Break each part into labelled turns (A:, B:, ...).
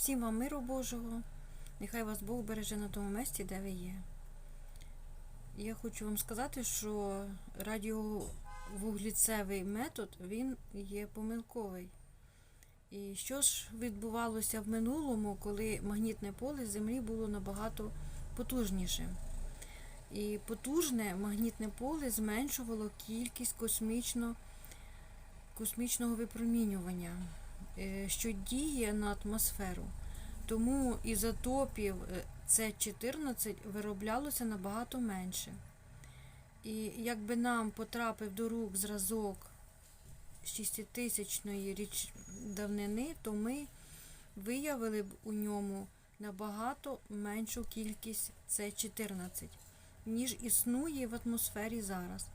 A: Всім вам миру Божого. Нехай вас Бог береже на тому місці, де ви є. Я хочу вам сказати, що радіовуглецевий метод він є помилковий. І що ж відбувалося в минулому, коли магнітне поле Землі було набагато потужнішим? І потужне магнітне поле зменшувало кількість космічно, космічного випромінювання, що діє на атмосферу. Тому ізотопів е, С14 вироблялося набагато менше. І якби нам потрапив до рук зразок 6000-ї річ давнини, то ми виявили б у ньому набагато меншу кількість С14, ніж існує в атмосфері зараз.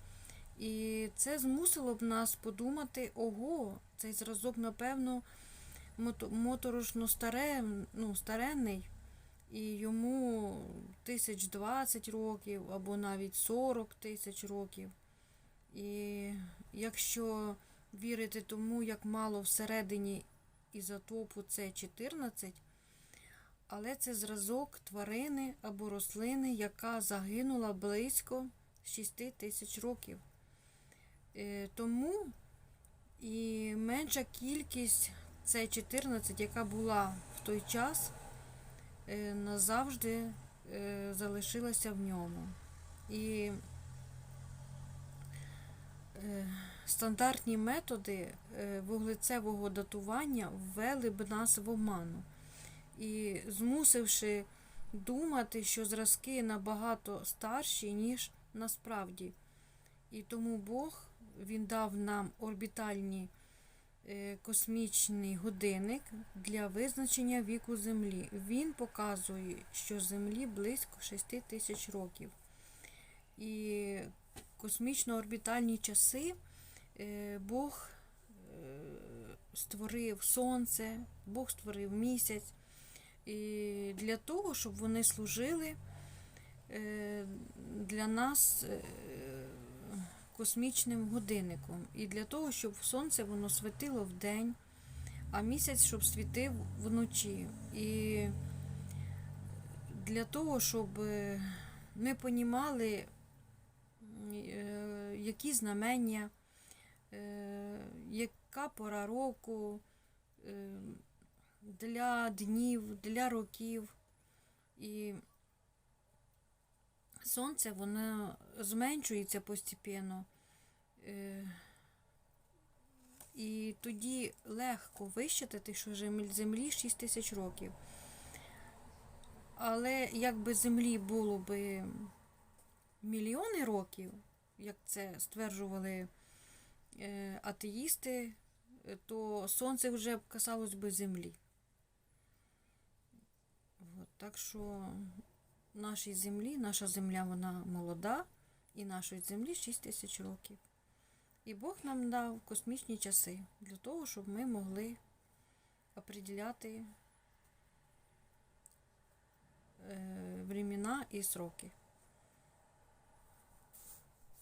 A: І це змусило б нас подумати, ого, цей зразок, напевно, мото- моторошно старе, ну, старенний, і йому тисяч двадцять років або навіть 40 тисяч років. І якщо вірити тому, як мало всередині ізотопу С14, але це зразок тварини або рослини, яка загинула близько 6 тисяч років. Е, Тому і менша кількість С14, яка була в той час, е, назавжди е, залишилася в ньому. І е, стандартні методи вуглецевого датування ввели б нас в оману і змусивши думати, що зразки набагато старші, ніж насправді. І тому Бог він дав нам орбітальні е, космічний годинник для визначення віку Землі. Він показує, що Землі близько 6 тисяч років. І космічно-орбітальні часи е, Бог е, створив сонце, Бог створив місяць. І для того, щоб вони служили для нас космічним годинником. І для того, щоб сонце воно світило вдень, а місяць, щоб світив вночі. І для того, щоб е, ми понімали, е, які знамення, е, яка пора року для днів, для років. І сонце воно зменшується постепенно. Е, І тоді легко вищитати, що землі 6 тисяч років. Але якби землі було би мільйони років, як це стверджували е, атеїсти, то сонце вже б касалось би землі. От, так що нашій землі, наша земля вона молода, і нашої землі 6 тисяч років. І Бог нам дав космічні часи для того, щоб ми могли определяти е, времена і сроки.